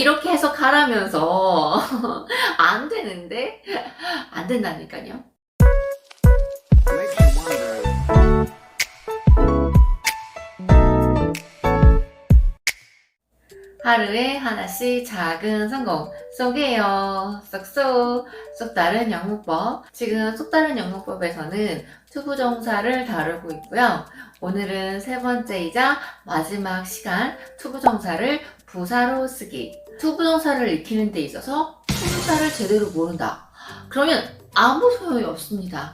이렇게 해석하라면서 안 되는데 안 된다니까요. 하루에 하나씩 작은 성공 쏘게요. 쏙쏙 쏙 다른 영문법. 지금 쏙 다른 영문법에서는 투부정사를 다루고 있고요. 오늘은 세 번째이자 마지막 시간 투부정사를 부사로 쓰기. 투부정사를 익히는 데 있어서 품사를 제대로 모른다. 그러면 아무 소용이 없습니다.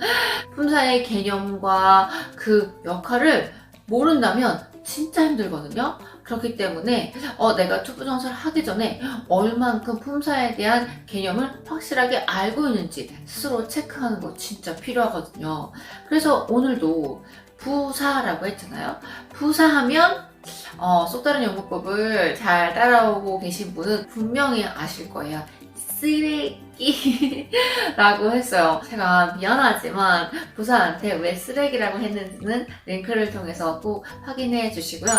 품사의 개념과 그 역할을 모른다면 진짜 힘들거든요. 그렇기 때문에 어, 내가 투부 정사를 하기 전에 얼만큼 품사에 대한 개념을 확실하게 알고 있는지 스스로 체크하는 거 진짜 필요하거든요. 그래서 오늘도 부사라고 했잖아요. 부사하면 어, 쏙 다른 영문법을 잘 따라오고 계신 분은 분명히 아실 거예요. 쓰레기라고 했어요. 제가 미안하지만 부사한테 왜 쓰레기라고 했는지는 링크를 통해서 꼭 확인해 주시고요.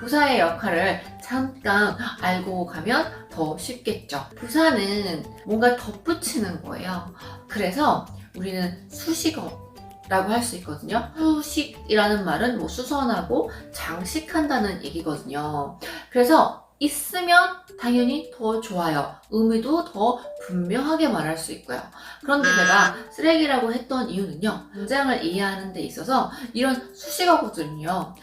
부사의 역할을 잠깐 알고 가면 더 쉽겠죠. 부사는 뭔가 덧붙이는 거예요. 그래서 우리는 수식어 라고 할 수 있거든요. 수식이라는 말은 뭐 수선하고 장식한다는 얘기거든요. 그래서 있으면 당연히 더 좋아요. 의미도 더 분명하게 말할 수 있고요. 그런데 제가 쓰레기라고 했던 이유는요. 문장을 이해하는 데 있어서 이런 수식어거든요.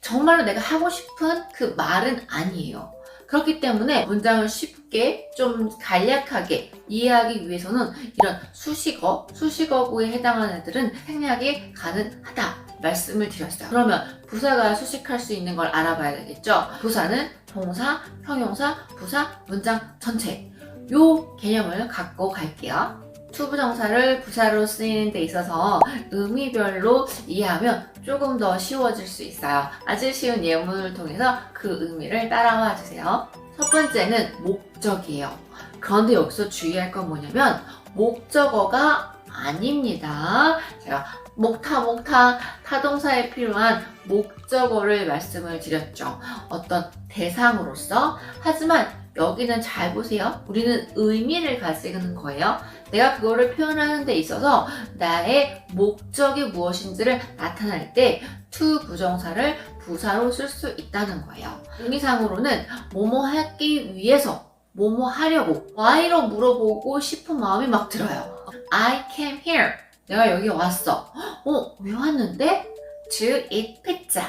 정말로 내가 하고 싶은 그 말은 아니에요. 그렇기 때문에 문장을 쉽게 좀 간략하게 이해하기 위해서는 이런 수식어, 수식어구에 해당하는 애들은 생략이 가능하다. 말씀을 드렸어요. 그러면 부사가 수식할 수 있는 걸 알아봐야 되겠죠? 부사는 동사, 형용사, 부사, 문장 전체. 요 개념을 갖고 갈게요. 투부정사를 부사로 쓰이는 데 있어서 의미별로 이해하면 조금 더 쉬워질 수 있어요. 아주 쉬운 예문을 통해서 그 의미를 따라와 주세요. 첫 번째는 목적이에요. 그런데 여기서 주의할 건 뭐냐면 목적어가 아닙니다. 제가 목타 목타 타동사에 필요한 목적어를 말씀을 드렸죠. 어떤 대상으로서 하지만 여기는 잘 보세요. 우리는 의미를 가지는 거예요. 내가 그거를 표현하는 데 있어서 나의 목적이 무엇인지를 나타낼 때 to 부정사를 부사로 쓸 수 있다는 거예요. 의미상으로는 뭐뭐 하기 위해서 뭐뭐 하려고 why로 물어보고 싶은 마음이 막 들어요. I came here. 내가 여기 왔어. 어, 왜 왔는데? To eat pizza.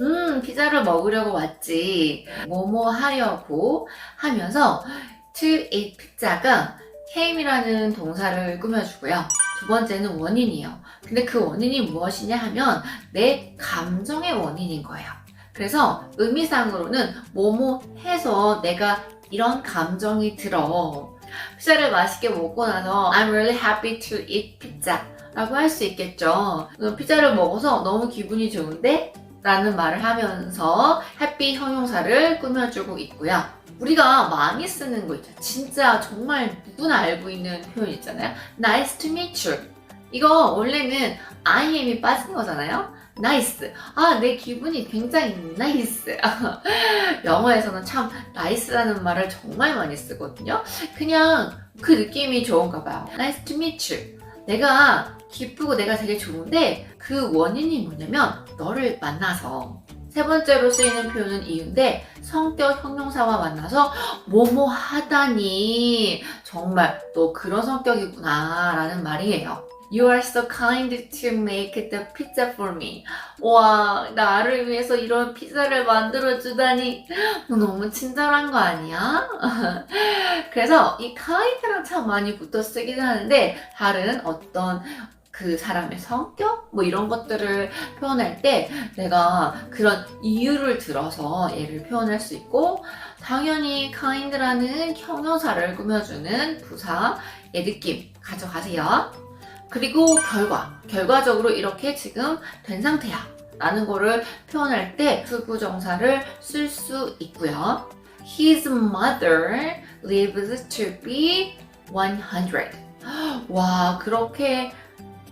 음, 피자를 먹으려고 왔지. 뭐뭐 하려고 하면서 to eat pizza가 came이라는 동사를 꾸며주고요. 두 번째는 원인이에요. 근데 그 원인이 무엇이냐 하면 내 감정의 원인인 거예요. 그래서 의미상으로는 뭐뭐 해서 내가 이런 감정이 들어. 피자를 맛있게 먹고 나서 I'm really happy to eat pizza 라고 할 수 있겠죠. 어, 피자를 먹어서 너무 기분이 좋은데? 라는 말을 하면서 happy 형용사를 꾸며주고 있고요. 우리가 많이 쓰는 거 있죠. 진짜 정말 누구나 알고 있는 표현 있잖아요. Nice to meet you. 이거 원래는 I am이 빠진 거잖아요. Nice. 아, 내 기분이 굉장히 nice. 영어에서는 참 nice라는 말을 정말 많이 쓰거든요. 그냥 그 느낌이 좋은가 봐요. Nice to meet you. 내가 기쁘고 내가 되게 좋은데 그 원인이 뭐냐면 너를 만나서 세 번째로 쓰이는 표현은 이유인데 성격 형용사와 만나서 뭐뭐 하다니 정말 너 그런 성격이구나 라는 말이에요. You are so kind to make the pizza for me. 와, 나를 위해서 이런 피자를 만들어 주다니 너 너무 친절한 거 아니야? 그래서 이 kind랑 참 많이 붙어 쓰긴 하는데 다른 어떤 그 사람의 성격 뭐 이런 것들을 표현할 때 내가 그런 이유를 들어서 얘를 표현할 수 있고 당연히 kind라는 형용사를 꾸며주는 부사의 느낌 가져가세요. 그리고 결과 결과적으로 이렇게 지금 된 상태야 라는 거를 표현할 때 투부정사를 쓸 수 있고요. His mother lives to be 100. 와, 그렇게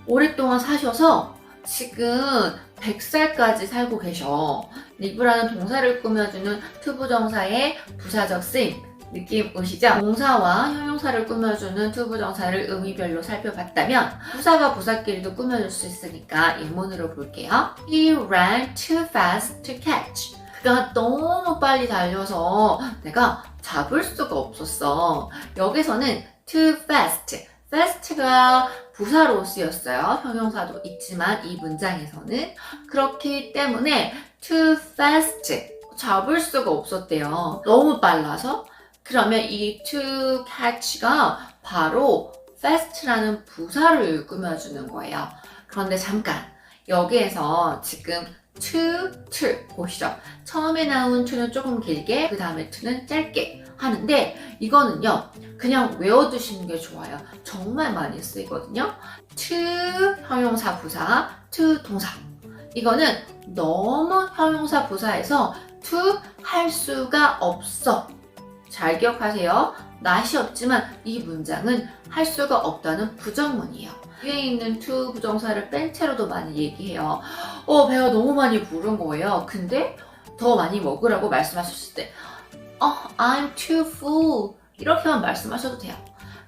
오랫동안 사셔서 지금 100살까지 살고 계셔. 리브라는 동사를 꾸며주는 투부정사의 부사적 쓰임. 느낌 오시죠? 동사와 형용사를 꾸며주는 투부정사를 의미별로 살펴봤다면 부사가 부사끼리도 꾸며줄 수 있으니까 예문으로 볼게요. He ran too fast to catch. 그가 너무 빨리 달려서 내가 잡을 수가 없었어. 여기서는 too fast. fast가 부사로 쓰였어요. 형용사도 있지만 이 문장에서는 그렇기 때문에 too fast 잡을 수가 없었대요. 너무 빨라서 그러면 이 to catch가 바로 fast라는 부사를 꾸며주는 거예요. 그런데 잠깐 여기에서 지금 to, to 보시죠. 처음에 나온 to는 조금 길게 그 다음에 to는 짧게 하는데 이거는요 그냥 외워두시는 게 좋아요. 정말 많이 쓰이거든요. to 형용사 부사, to 동사. 이거는 너무 형용사 부사에서 to 할 수가 없어. 잘 기억하세요. 낯이 없지만 이 문장은 할 수가 없다는 부정문이에요. 위에 있는 to 부정사를 뺀 채로도 많이 얘기해요. 어, 배가 너무 많이 부른 거예요. 근데 더 많이 먹으라고 말씀하셨을 때, 어, I'm too full. 이렇게만 말씀하셔도 돼요.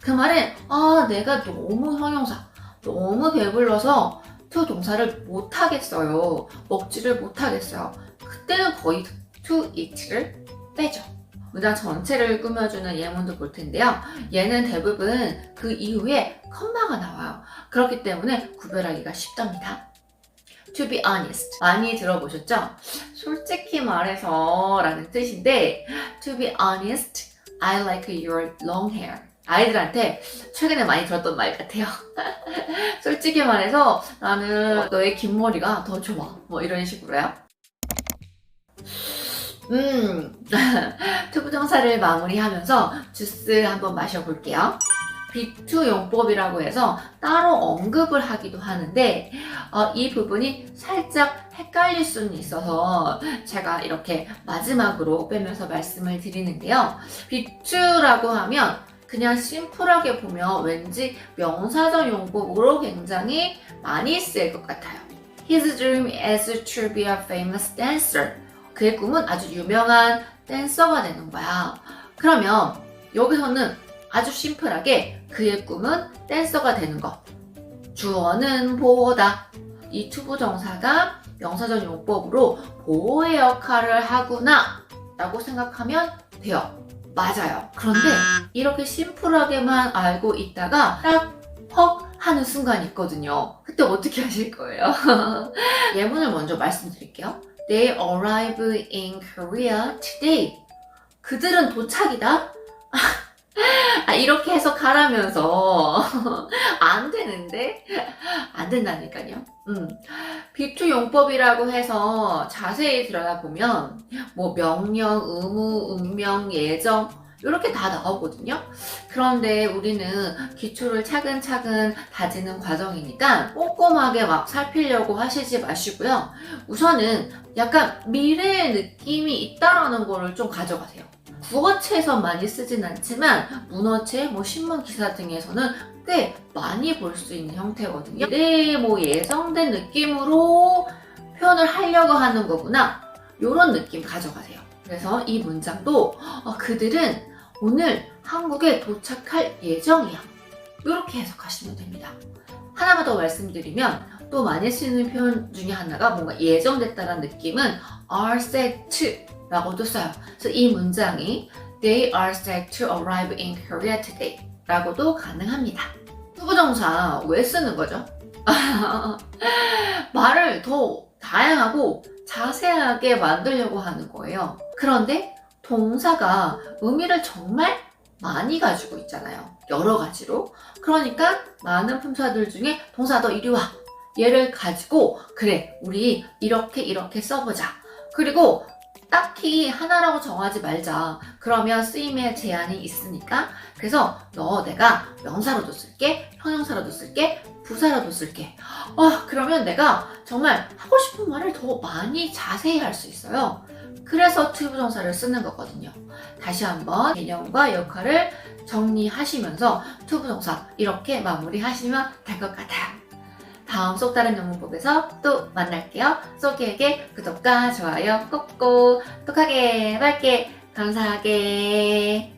그 말은, 아, 내가 너무 형용사, 너무 배불러서 to 동사를 못하겠어요. 먹지를 못하겠어요. 그때는 거의 to eat를 빼죠. 문장 전체를 꾸며주는 예문도 볼 텐데요. 얘는 대부분 그 이후에 컴마가 나와요. 그렇기 때문에 구별하기가 쉽답니다. To be honest. 많이 들어보셨죠? 솔직히 말해서 라는 뜻인데 To be honest, I like your long hair. 아이들한테 최근에 많이 들었던 말 같아요. 솔직히 말해서 나는 너의 긴 머리가 더 좋아. 뭐 이런 식으로요. 음, 투부정사를 마무리하면서 주스 한번 마셔볼게요. B2 용법이라고 해서 따로 언급을 하기도 하는데 어, 이 부분이 살짝 헷갈릴 수는 있어서 제가 이렇게 마지막으로 빼면서 말씀을 드리는데요. B2라고 하면 그냥 심플하게 보면 왠지 명사적 용법으로 굉장히 많이 쓰일 것 같아요. His dream is to be a famous dancer. 그의 꿈은 아주 유명한 댄서가 되는 거야. 그러면 여기서는 아주 심플하게 그의 꿈은 댄서가 되는 것. 주어는 보호다. 이 투부 정사가 명사적 용법으로 보호의 역할을 하구나 라고 생각하면 돼요. 맞아요. 그런데 이렇게 심플하게만 알고 있다가 딱헉 하는 순간이 있거든요. 그때 어떻게 하실 거예요? 예문을 먼저 말씀드릴게요. They arrive in Korea today. 그들은 도착이다. 아, 이렇게 해석하라면서 안 되는데 안 된다니까요. 음. B2 용법이라고 해서 자세히 들여다보면 뭐 명령, 의무, 운명, 예정 이렇게 다 나오거든요. 그런데 우리는 기초를 차근차근 다지는 과정이니까 꼼꼼하게 막 살피려고 하시지 마시고요. 우선은 약간 미래의 느낌이 있다라는 거를 좀 가져가세요. 국어체에서 많이 쓰진 않지만 문어체, 뭐 신문 기사 등에서는 꽤 많이 볼 수 있는 형태거든요. 미래에 뭐 예정된 느낌으로 표현을 하려고 하는 거구나. 이런 느낌 가져가세요. 그래서 이 문장도 어, 그들은 오늘 한국에 도착할 예정이야. 이렇게 해석하시면 됩니다. 하나만 더 말씀드리면 또 많이 쓰는 표현 중에 하나가 뭔가 예정됐다는 느낌은 are set to 라고도 써요. 그래서 이 문장이 They are set to arrive in Korea today 라고도 가능합니다. 투부정사 왜 쓰는 거죠? 말을 더 다양하고 자세하게 만들려고 하는 거예요. 그런데 동사가 의미를 정말 많이 가지고 있잖아요. 여러 가지로. 그러니까 많은 품사들 중에 동사 너 이리 와. 얘를 가지고 그래 우리 이렇게 이렇게 써보자. 그리고 딱히 하나라고 정하지 말자. 그러면 쓰임의 제한이 있으니까. 그래서 너 내가 명사로도 쓸게, 형용사로도 쓸게, 부사로도 쓸게. 아, 그러면 내가 정말 하고 싶은 말을 더 많이 자세히 할 수 있어요. 그래서 투부정사를 쓰는 거거든요. 다시 한번 개념과 역할을 정리하시면서 투부정사 이렇게 마무리하시면 될 것 같아요. 다음 쏙 다른 영문법에서 또 만날게요. 쏙이에게 구독과 좋아요 꼭꼭 똑하게 맑게 감사하게